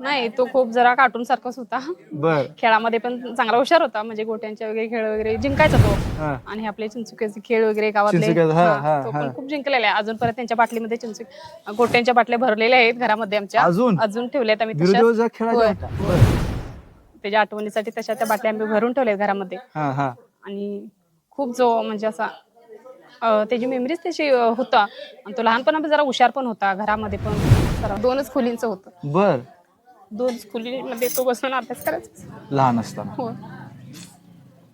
नाही तो खूप जरा कार्टून सारखाच होता. बर. खेळामध्ये पण चांगला हुशार होता म्हणजे गोट्यांचे वगैरे खेळ वगैरे जिंकायचा तो. हा. आणि आपले चिंचुक्याचे खेळ वगैरे गावातले. चिंचुक्याचं, हा, हा, हा, तो हा. पण खूप जिंकलेला आहे. अजून परत त्यांच्या बाटलीमध्ये चिंचुक गोट्यांच्या बाटल्या भरलेल्या आहेत घरामध्ये आमच्या. अजून? अजून ठेवल्यात आम्ही तशाच. बिरुदेवचा खेळायचा होय. होता बर. त्याच्या आठवणीसाठी तशा त्या बाटल्या आम्ही भरून ठेवल्यात घरामध्ये. हा हा. आणि खूप जो म्हणजे असा अं, त्याची मेमरीज त्याची अं, होता. आणि तो लहानपणा जरा हुशार पण होता घरामध्ये पण. जरा दोनच खोलींचं होतं. बर. दोन खोलीमध्ये तो बसून अभ्यास करायचा. लहान असताना. हो.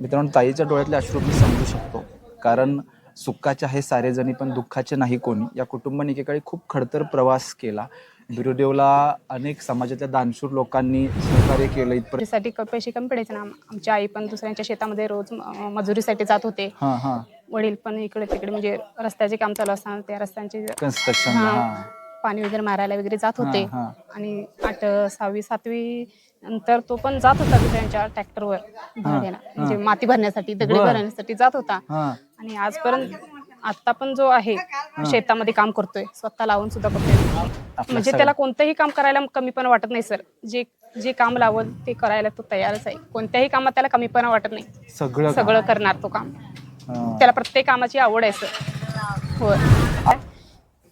मित्रांनो ताईच्या डोळ्यातले अश्रू मी समजू शकतो. कारण सुखाचे आहे सारे जणी पण दुःखाचे नाही कोणी. या कुटुंबाने एकेकाळी खूप खडतर प्रवास केला. बिरुदेवला अनेक समाजातल्या दानशूर लोकांनी सहकार्य केलं. इथपर्यंत पैसे कमी पडायचे ना. आमची आई पण दुसऱ्यांच्या शेतामध्ये रोज मजुरीसाठी जात होते. हा हा. वडील पण इकडे तिकडे म्हणजे रस्त्याचे काम चालू असताना त्या रस्त्यांचे कन्स्ट्रक्शन हा, हा. पाणी वगैरे मारायला वगैरे जात होते. हा, हा. आणि आठ सहावी सातवी नंतर तो पण जात होता दुसऱ्यांच्या ट्रॅक्टरवर भरायला म्हणजे माती भरण्यासाठी दगडी बर. भरण्यासाठी जात होता. हा. आणि आजपर्यंत आता पण जो आहे शेतामध्ये काम करतोय. स्वतः लावून सुद्धा करतोय. म्हणजे त्याला कोणतंही काम करायला कमीपणा वाटत नाही सर. जे जे काम लावल ते करायला तो तयारच आहे. कोणत्याही कामात त्याला कमीपणा वाटत नाही. सगळं सगळं करणार तो काम. हा. त्याला प्रत्येक कामाची आवड आहे सर. होय.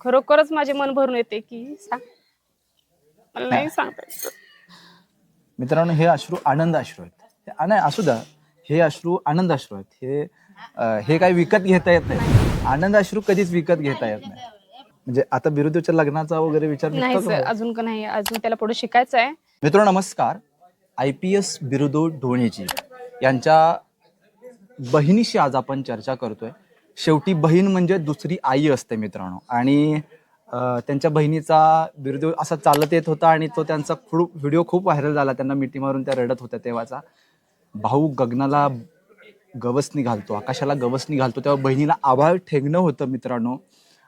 खरोखरच माझे मन भरून येते की सांग. मला नाही सांगता येत. मित्रांनो हे अश्रू आनंद अश्रू आहेत. हे- आ, नाही असू द्या. हे अश्रू आनंद अश्रू आहेत. हे अं, हे काही विकत घेता येत नाही. आनंद अश्रू कधीच विकत घेता येत नाही. म्हणजे आता बिरुदेवच्या लग्नाचा वगैरे विचार नाही निघतो सर का? अजून का नाही? अजून त्याला पुढे शिकायचं आहे. मित्रांनो नमस्कार. आय पी एस बिरुदो ढोणेजी यांच्या बहिणीशी आज आपण चर्चा करतोय. शेवटी बहीण म्हणजे दुसरी आई असते मित्रांनो. आणि त्यांच्या बहिणीचा बिरुदेव असा चालत येत होता आणि तो त्यांचा खूप व्हिडिओ खूप व्हायरल झाला. त्यांना मिठी मारून त्या रडत होत्या तेव्हाचा. भाऊ गगनाला गवसणी घालतो आकाशाला गवसणी घालतो. तेव्हा बहिणीला आभाळ ठेंगणं होतं मित्रांनो.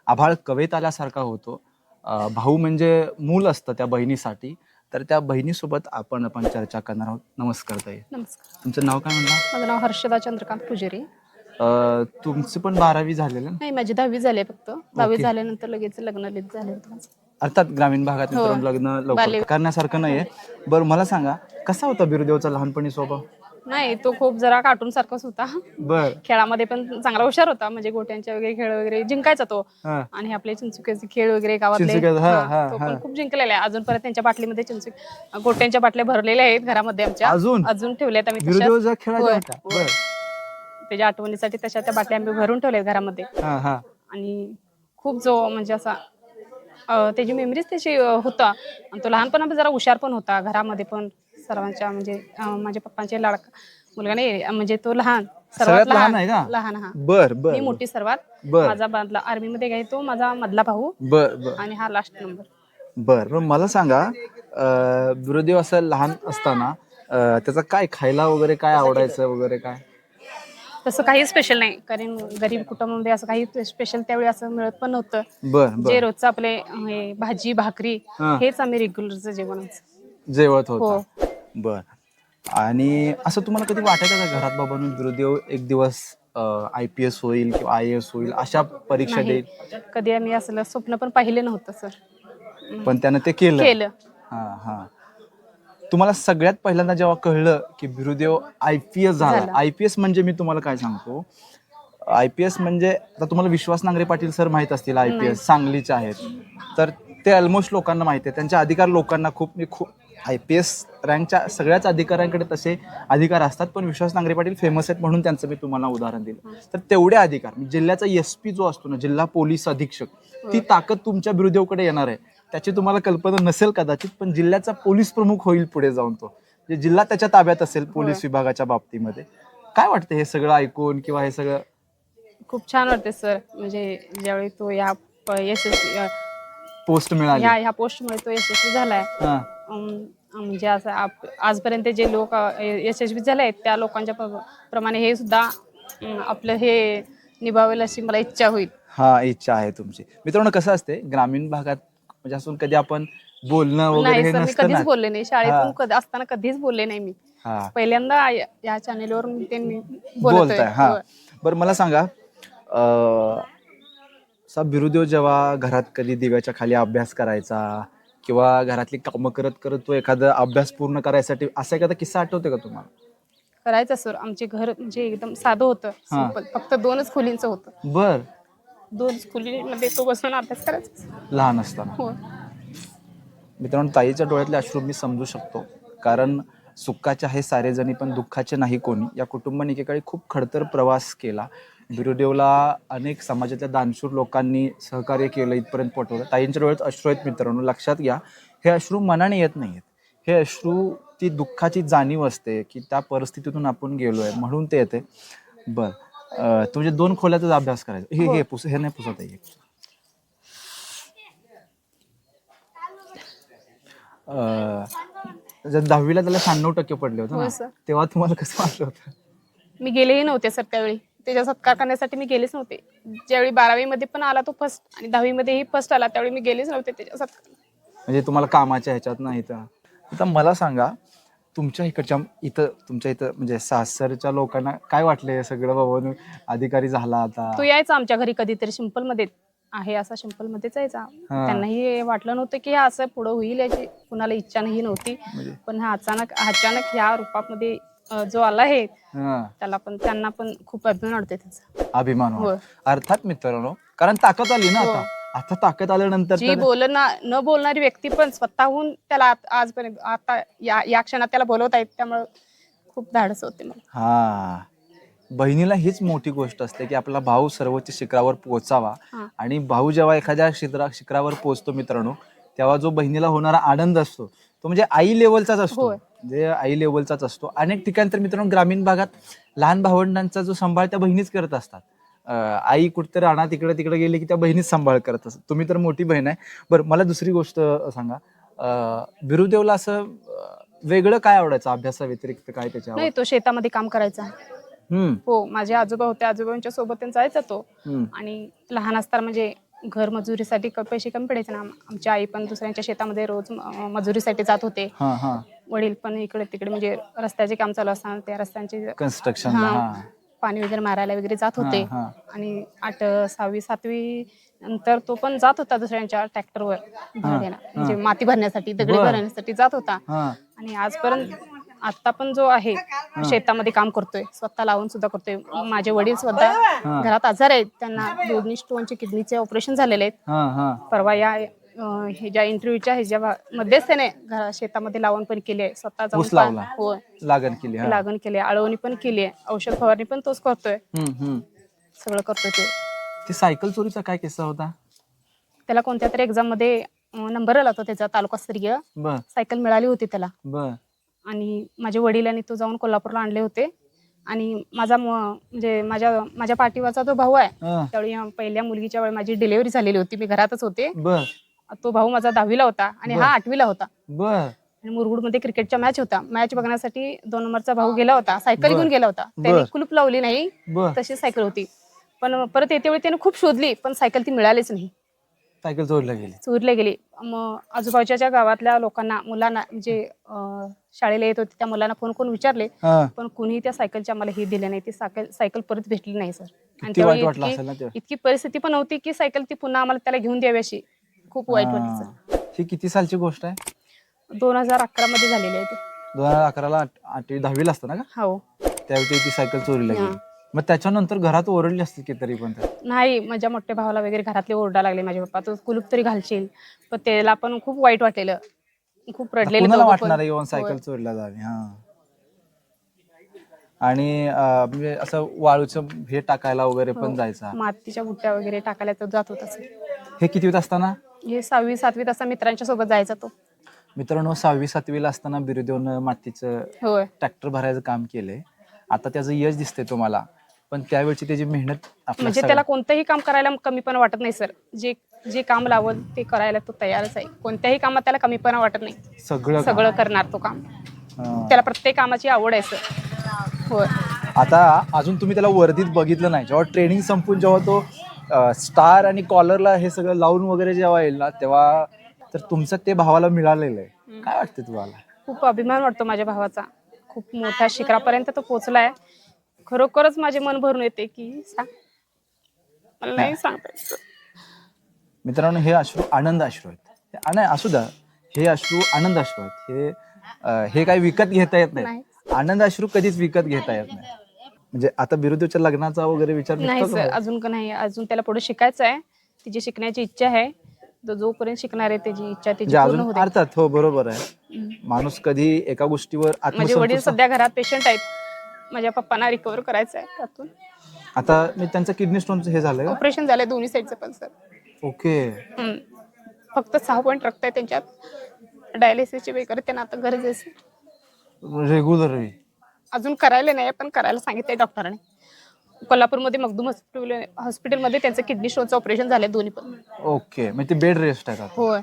आभाळ कवेत आल्यासारखा होतो. भाऊ म्हणजे मूल असतं त्या बहिणीसाठी. तर त्या बहिणीसोबत आपण आपण चर्चा करणार आहोत. नमस्कार ताई. नमस्कार. तुमचं नाव काय म्हणलं? माझं नाव हर्षदा चंद्रकांत पुजारी. अं, तुमचं पण बारावी झालेलं ना नाही माझी दहावी झाली आहे फक्त दहावी. झाल्यानंतर लगेच लग्न झालं होतं माझं. अर्थात ग्रामीण भागात हो. मित्रांनो लग्न लवकर करण्यासारखं नाहीये बरं मला सांगा कसा होता बिरुदेवचा लहानपणी स्वभाव नाही तो खूप जरा कार्टून सारखाच होता बर खेळामध्ये पण चांगला हुशार होता म्हणजे गोट्यांचे वगैरे खेळ वगैरे जिंकायचा तो हा आणि आपले चिंचुक्याचे खेळ वगैरे गावातले चिंचुक्याचं, हा, हा, हा, तो हा. पण खूप जिंकलेला आहे अजून परत त्यांच्या बाटलीमध्ये चिंचुक गोट्यांच्या बाटल्या भरलेल्या आहेत घरामध्ये आमच्या अजून? अजून ठेवल्यात आम्ही तशाच. बिरुदेवचा खेळायचा होय, होता होय. बर त्याच्या आठवणीसाठी तशा त्या बाटल्या आम्ही भरून ठेवल्यात घरामध्ये. हा हा. आणि खूप जो म्हणजे असा अं, त्याची मेमरीज त्याची अं, होता. आणि तो लहानपणा जरा हुशार पण होता घरामध्ये पण. सर्वांच्या म्हणजे अं, माझ्या पप्पांचे लाडका मुलगा नाही म्हणजे तो लहान. सगळ्यात लहान आहे का? लहान हा. बर बर. मी मोठी सर्वात. बर. माझा मधला आर्मी मध्ये आहे तो माझा मधला भाऊ. बर बर. आणि हा लास्ट नंबर बर मग मला सांगा अं, असं लहान असताना अं, त्याचं काय खायला वगैरे काय आवडायचं वगैरे काय? तसं काही स्पेशल नाही. कारण गरीब कुटुंबामध्ये असं काही स्पेशल त्यावेळी असं मिळत पण नव्हतं. बर जे बर रोजचं आपले हे भाजी भाकरी हा. हेच आम्ही रेग्युलरचं जेवण. जेवत हो. होता बर. आणि असं तुम्हाला कधी वाटायचं का घरात बाबा बिरुदेव एक दिवस आय पी एस होईल किंवा आय एस होईल अशा परीक्षा नाही. देईल कधी आम्ही असलं स्वप्न पण पाहिलं नव्हतं सर. पण त्यानं ते केलं. केलं. हा हा. तुम्हाला सगळ्यात पहिल्यांदा जेव्हा कळलं की बिरुदेव आय पी एस झाला. आय पी एस म्हणजे मी तुम्हाला काय सांगतो? आय पी एस म्हणजे आता तुम्हाला विश्वास नांगरे पाटील सर माहीत असतील आय पी एस सांगलीचे आहेत. तर ते ऑलमोस्ट लोकांना माहिती आहे. त्यांचे अधिकार लोकांना खूप मी खूप आय पी एस रँकच्या सगळ्याच अधिकाऱ्यांकडे तसे अधिकार असतात पण विश्वास नांगरे पाटील फेमस आहेत म्हणून त्यांचं मी तुम्हाला उदाहरण दिलं तर तेवढे अधिकार जिल्ह्याचा एस पी जो असतो ना जिल्हा पोलीस अधीक्षक ती ताकद तुमच्या बिरुदेवकडे येणार आहे. त्याची तुम्हाला कल्पना नसेल कदाचित पण जिल्ह्याचा पोलीस प्रमुख होईल पुढे जाऊन तो. म्हणजे जिल्हा त्याच्या ताब्यात असेल पोलीस विभागाच्या बाबतीमध्ये. काय वाटतं हे सगळं ऐकून किंवा हे सगळं? खूप छान वाटते सर. म्हणजे ज्यावेळी तो या प- यशस्वी पोस्ट मिळाली. ह्या ह्या पोस्टमुळे तो यशस्वी झालाय. हा. अम, म्हणजे असं आप- आजपर्यंत जे लोक अ, यशस्वी झाले आहेत त्या लोकांच्या प्र- प्रमाणे हे सुद्धा अम, आपलं हे निभावेल अशी मला इच्छा होईल. हा इच्छा आहे तुमची. मित्रांनो कसं असते ग्रामीण भागात म्हणजे असून कधी आपण बोलणं वगैरे नाही हे सर मी नसतं ना. कधीच बोलले नाही. शाळेतून. कधी असताना कधीच बोलले नाही मी. हा. पहिल्यांदा या- या चॅनेलवर त्यांनी बोलताय. हा. होय. बरं मला सांगा अं, सा बिरुदेव जेव्हा घरात कधी दिव्याच्या खाली अभ्यास करायचा किंवा घरातली कामं करत करत तो एखादा अभ्यास पूर्ण करायसाठी असा एखादा किस्सा आठवते का तुम्हाला? करायचं सर. आमचे घर म्हणजे एकदम साधं होतं. फक्त दोनच खोलींचं होतं. बर. दोन तो बसून अभ्यास करायचा. लहान असताना. हो. मित्रांनो ताईच्या डोळ्यातले अश्रू मी समजू शकतो. कारण सुखाचे आहे सारे जणी पण दुःखाचे नाही कोणी. या कुटुंबाने एकेकाळी खूप खडतर प्रवास केला. बिरुदेवला अनेक समाजातल्या दानशूर लोकांनी सहकार्य केलं इथपर्यंत पोहोचवलं. ताईंच्या डोळ्यात अश्रू आहेत मित्रांनो लक्षात घ्या. हे अश्रू मनाने येत नाहीत. हे अश्रू ती दुःखाची जाणीव असते की त्या परिस्थितीतून आपण गेलोय म्हणून ते येते. बर. अं, तुमचे दोन खोल्याचाच अभ्यास करायचा. हे हे. पुस हे नाही पुसत आहे. अं, जर दहावीला त्याला शहाण्णव टक्के पडले होते हो ना सर. तेव्हा तुम्हाला कसं वाटलं होतं? मी गेलेही नव्हते सर त्यावेळी. त्याच्या सत्कार करण्यासाठी मी गेलेच नव्हते. ज्यावेळी बारावी मध्ये पण आला तो फर्स्ट आणि दहावी मध्येही फर्स्ट आला त्यावेळी मी गेलेच नव्हते त्याच्या सत्कार. म्हणजे तुम्हाला कामाच्या ह्याच्यात नाही तर? आता मला सांगा तुमच्या इकडच्या इथं तुमच्या इथं म्हणजे सासरच्या लोकांना काय वाटलं हे सगळं बाबा अधिकारी झाला आता. तो यायचा आमच्या घरी कधीतरी सिंपलमध्ये आहे असा सिंपल मध्येच यायचा त्यांनाही वाटलं नव्हतं की हे असं पुढं होईल याची कुणाला इच्छा नाही नव्हती. म्हणजे? पण हा अचानक अचानक ह्या रूपामध्ये अं, जो आला आहे हा, त्याला पण त्यांना पण खूप अभिमान वाटते त्याचा. अभिमान होय. अर्थात मित्रांनो कारण ताकद आली ना हो. आता. आता ताकद आल्यानंतर जी तर- न बोलणारी व्यक्ती पण स्वतःहून त्याला आत- आजपर्यंत आता या या क्षणात त्याला बोलवत आहेत त्यामुळे खूप धाडस होते मला. हा. बहिणीला हीच मोठी गोष्ट असते की आपला भाऊ सर्वोच्च शिखरावर पोहोचावा. हा. आणि भाऊ जेव्हा एखाद्या शिखरा शिखरावर पोहोचतो मित्रांनो तेव्हा जो बहिणीला होणारा आनंद असतो तो म्हणजे आई लेवलचाच असतो. होय. म्हणजे आई लेवलचाच असतो. अनेक ठिकाणी तर मित्रांनो ग्रामीण भागात लहान भावंडांचा जो सांभाळ त्या बहिणीच करत असतात. आई कुठतरी राणा तिकडे तिकडे गेली की त्या बहिणीच सांभाळ करत असतात तुम्ही तर मोठी बहीण आहे. बरं मला दुसरी गोष्ट सांगा. बिरुदेवला असं वेगळं काय आवडायचं अभ्यासा व्यतिरिक्त काय त्याच्या नाही तो शेतामध्ये काम करायचा. हो माझे आजोबा होते. आजोबांच्या सोबत त्यांचा जायचा तो. आणि लहान असताना म्हणजे घर मजुरीसाठी पैसे कमी पडायचे ना. आमची आई पण दुसऱ्यांच्या शेतामध्ये रोज मजुरीसाठी जात होते. वडील पण इकडे तिकडे म्हणजे रस्त्याचे काम चालू असताना त्या रस्त्यांचे कन्स्ट्रक्शन पाणी वगैरे मारायला वगैरे जात होते. हा, आणि आठ सहावी सातवी नंतर तो पण जात होता दुसऱ्यांच्या ट्रॅक्टरवर भर द्यायला. म्हणजे माती भरण्यासाठी दगडी बर. भरण्यासाठी जात होता. हा. आणि आजपर्यंत आता पण जो आहे शेतामध्ये काम करतोय. स्वतः लावून सुद्धा करतोय. माझे वडील सुद्धा घरात आजार आहेत. त्यांना दोन्ही स्टोनचे किडनीचे ऑपरेशन झालेले आहेत. हा हा. परवा या हे ज्या इंटरव्ह्यूच्या ह्याच्या मध्येच त्याने घरा- शेतामध्ये लावण पण केली आहे स्वतः जाऊन लावला. लागण केली हा. लागण केली आहे आळवणी पण केली आहे औषध फवारणी पण तोच करतोय. हम्म हम्म. सगळं करतोय तो. ते सायकल चोरीचा काय किस्सा होता? त्याला कोणत्या तरी एक्झाममध्ये नंबर आला होता त्याचा तालुकास्तरीय बर. सायकल मिळाली होती त्याला. बर. आणि माझे वडिलांनी तो जाऊन कोल्हापूरला आणले होते. आणि माझा म- म्हणजे माझ्या माझ्या पाठीवरचा जो भाऊ आहे हा, त्यावेळी पहिल्या मुलगीच्या वेळी माझी डिलिव्हरी झालेली होती. मी घरातच होते. बर. तो भाऊ माझा दहावीला होता आणि हा आठवीला होता. बर. आणि मुरगुडमध्ये क्रिकेटच्या मॅच होता मॅच बघण्यासाठी दोन नंबरचा भाऊ गेला होता. सायकल घेऊन गेला होता. त्याने कुलूप लावली नाही तशी सायकल होती. पण परत येते वेळी त्याने खूप शोधली पण सायकल ती मिळालीच नाही. सायकल चोरीला गेली. चोरले गेली. मग आजूबाजूच्या गावातल्या लोकांना मुलांना म्हणजे शाळेला येत होते त्या मुलांना फोन करून विचारले पण कुणी त्या सायकलची आम्हाला ही दिली नाही. ती सायकल सायकल परत भेटली नाही सर आणि इतकी परिस्थिती पण नव्हती की सायकल ती पुन्हा आम्हाला त्याला घेऊन द्यावी अशी. खूप वाईट सर हा. ही किती सालची गोष्ट आहे? दोन हजार अकरा मध्ये झालेली आहे ती. दोन हजार अकराला आठ- आठवी दहावीला असतं ना का? हो. त्यावेळी ती सायकल चोरीला हा. गेली मग त्याच्यानंतर घरात ओरडली असते की तरी पण ते. नाही माझ्या मोठ्या भावाला वगैरे घरातले ओरडा लागले. माझे पप्पा तू कुलूप तरी घालशील. पण त्याला पण खूप वाईट वाटलेलं खूप रडलेले कुणाला दोघं वाटणार. येऊन सायकल चोरीला जावी? हा. आणि अं, म्हणजे असं वाळूचं हे टाकायला वगैरे पण जायचा. मातीच्या बुट्ट्या वगैरे टाकायला तो जात होता. हे कितवीत असताना? हे सहावी सातवीत असा मित्रांच्या सोबत जायचा तो. मित्रांनो सहावी सातवीला असताना बिरुदेवनं मातीचं होय. ट्रॅक्टर भरायचं काम केलंय. आता त्याचं यश दिसतंय तुम्हाला. पण त्यावेळची त्याची मेहनत आपल्या म्हणजे त्याला कोणतंही काम करायला कमीपणा वाटत नाही सर. जे जे काम लावल ते करायला तो तयारच आहे. कोणत्याही कामात त्याला कमीपणा वाटत नाही. सगळं काम. सगळं करणार तो काम. हा. त्याला प्रत्येक कामाची आवड आहे सर. होय. आता अजून तुम्ही त्याला वर्दीत बघितलं नाही. जेव्हा ट्रेनिंग संपून जेव्हा तो स्टार आणि कॉलरला हे सगळं लावून वगैरे जेव्हा येईल ना तेव्हा तर तुमचं ते भावाला मिळालेलं आहे. काय वाटतं तुम्हाला? खूप अभिमान वाटतो माझ्या भावाचा. खूप मोठ्या शिखरापर्यंत तो पोहोचलाय. खरोखरच माझे मन भरून येते की सांग मला नाही सांगता. मित्रांनो हे अश्रू आनंद अश्रू आहेत. हे- असू द्या. हे अश्रू आनंद अश्रू आहेत. हे अं, हे काही विकत घेता येत नाही. नाही. आनंद अश्रू कधीच विकत घेता येत नाही. म्हणजे आता बिरुदेवच्या लग्नाचा वगैरे विचार नाही निघतो का सर मग? अजून का नाही. अजून त्याला पुढे शिकायचं आहे. तिची शिकण्याची इच्छा आहे तो जोपर्यंत शिकणार आहे त्याची इच्छा त्याची म्हणजे पूर्ण अजून होते. अर्थात हो बरोबर आहे. माणूस कधी एका गोष्टीवर माझे वडील आत्मसंतोष सध्या घरात पेशंट आहेत. माझ्या पप्पांना रिकवर करायचं आहे त्यातून. आता मी त्यांचं किडनी स्टोनचं हे झालं ऑपरेशन झालंय दोन्ही साईडचं पण सर. ओके. हम्म. फक्त सहा पॉईंट रक्त आहे त्यांच्यात. डायलिसिसची वगैरे त्यांना आता गरज आहे. रेग्युलर अजून करायला नाही पण करायला सांगितलंय डॉक्टरांनी. कोल्हापूरमध्ये मगदूम हॉस्पिटल हॉस्पिटलमध्ये त्यांचं किडनी स्टोनचं ऑपरेशन झालंय दोन्ही पण. ओके म्हणजे ते बेड रेस्ट आहे आता. होय.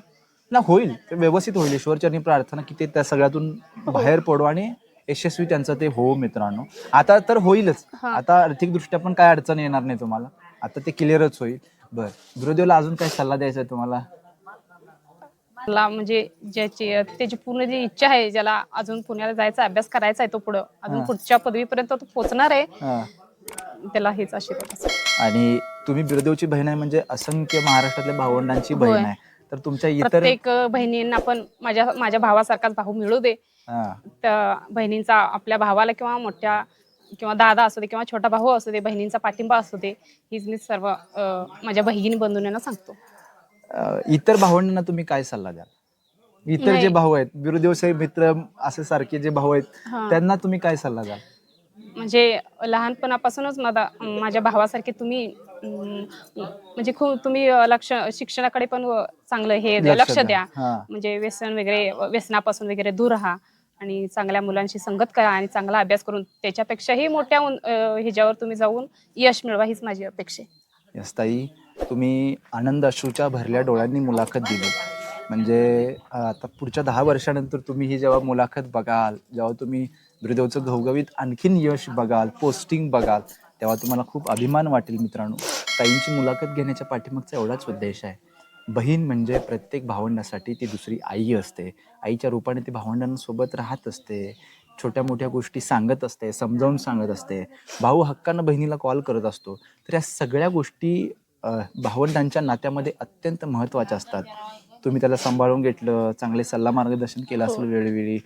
ना होईल. ते व्यवस्थित होईल. ईश्वरचरणी प्रार्थना की ते त्या सगळ्यातून बाहेर पडू आणि यशस्वी त्यांचं ते हो मित्रांनो. आता तर होईलच. हा. आता आर्थिक दृष्ट्या पण काय अडचण येणार नाही तुम्हाला. आता ते क्लिअरच होईल. बर. गुरुदेवला अजून काय सल्ला द्यायचा आहे तुम्हाला? मला म्हणजे ज्याची त्याची पूर्ण जी इच्छा आहे ज्याला अजून पुण्याला जायचा अभ्यास करायचा आहे तो पुढं अजून. पुढच्या पदवीपर्यंत तो पोहोचणार आहे. त्याला हेच आशीर्वाद आणि तुम्ही बिरदेवची बहीण आहे म्हणजे असंख्य महाराष्ट्रातल्या भावंडांची बहीण. आहे तर तुमच्या इतर प्रत्येक बहिणींना पण माझ्या माझ्या भावासारखाच भाऊ मिळू दे. त्या बहिणींचा आपल्या भावाला किंवा मोठ्या किंवा दादा असू दे किंवा छोटा भाऊ असू दे बहिणींचा पाठिंबा असू दे हीच मी सर्व माझ्या बहिणी बंधूंना सांगतो अ, इतर भावंडांना तुम्ही काय सल्ला द्याल इतर जे नाही. भाऊ आहेत साहेब मित्र असे सारखे जे भाऊ आहेत हा. त्यांना तुम्ही काय सल्ला द्याल म्हणजे लहानपणापासूनच माझा माझ्या भावासारखे तुम्ही अं, म्हणजे खूप तुम्ही अं, लक्ष शिक्षणाकडे पण अं, चांगलं हे द्या, लक्ष द्या हा. म्हणजे व्यसन वगैरे व्यसनापासून वगैरे दूर राहा आणि चांगल्या मुलांशी संगत करा आणि चांगला अभ्यास करून त्याच्यापेक्षाही मोठ्या उं- अं, ह्याच्यावर तुम्ही जाऊन यश मिळवा हीच माझी अपेक्षा आहे यस ताई तुम्ही आनंद अश्रूच्या भरल्या डोळ्यांनी मुलाखत दिली. म्हणजे आता पुढच्या दहा वर्षानंतर तुम्ही ही जेव्हा मुलाखत बघाल जेव्हा तुम्ही ब्रिदेवचं घवघवीत आणखीन यश बघाल पोस्टिंग बघाल तेव्हा तुम्हाला खूप अभिमान वाटेल मित्रांनो. ताईंची मुलाखत घेण्याच्या पाठीमागचा एवढाच उद्देश आहे. बहीण म्हणजे प्रत्येक भावंडासाठी ती दुसरी आई असते. आईच्या रूपाने ती भावंडांसोबत राहत असते. छोट्या मोठ्या गोष्टी सांगत असते समजावून सांगत असते. भाऊ हक्कानं बहिणीला कॉल करत असतो. तर या सगळ्या गोष्टी भावंडांच्या नात्यामध्ये अत्यंत महत्त्वाच्या असतात. तुम्ही त्याला सांभाळून घेतलं चांगले सल्ला मार्गदर्शन केलं असेल वेळोवेळी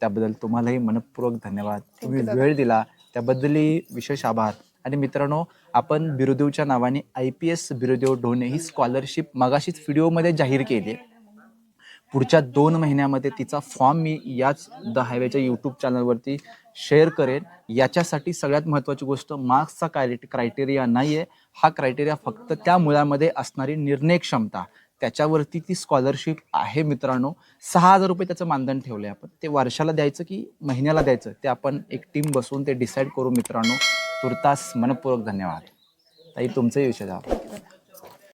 त्याबद्दल तुम्हालाही मनपूर्वक धन्यवाद. तुम्ही. वेळ दिला त्याबद्दलही विशेष आभार. आणि मित्रांनो आपण बिरुदेवच्या नावाने I P S Birudev Dhone he scholarship मगाशीच व्हिडिओमध्ये जाहीर केली. आहे पुढच्या दोन महिन्यामध्ये तिचा फॉर्म मी याच द हायवेच्या यूट्यूब चॅनलवरती शेअर करेन. याच्यासाठी सगळ्यात महत्त्वाची गोष्ट मार्क्सचा काय क्रायटेरिया नाही आहे हा क्रायटेरिया फक्त त्या मुलामध्ये असणारी निर्णय क्षमता. त्याच्यावरती ती स्कॉलरशिप आहे मित्रांनो. सहा हजार रुपये त्याचं मानधन ठेवलं आहे आपण. ते वर्षाला द्यायचं की महिन्याला द्यायचं? ते आपण एक टीम बसून ते डिसाईड करू मित्रांनो. तुर्तास मनपूर्वक धन्यवाद. ताई तुमचंही विषय द्या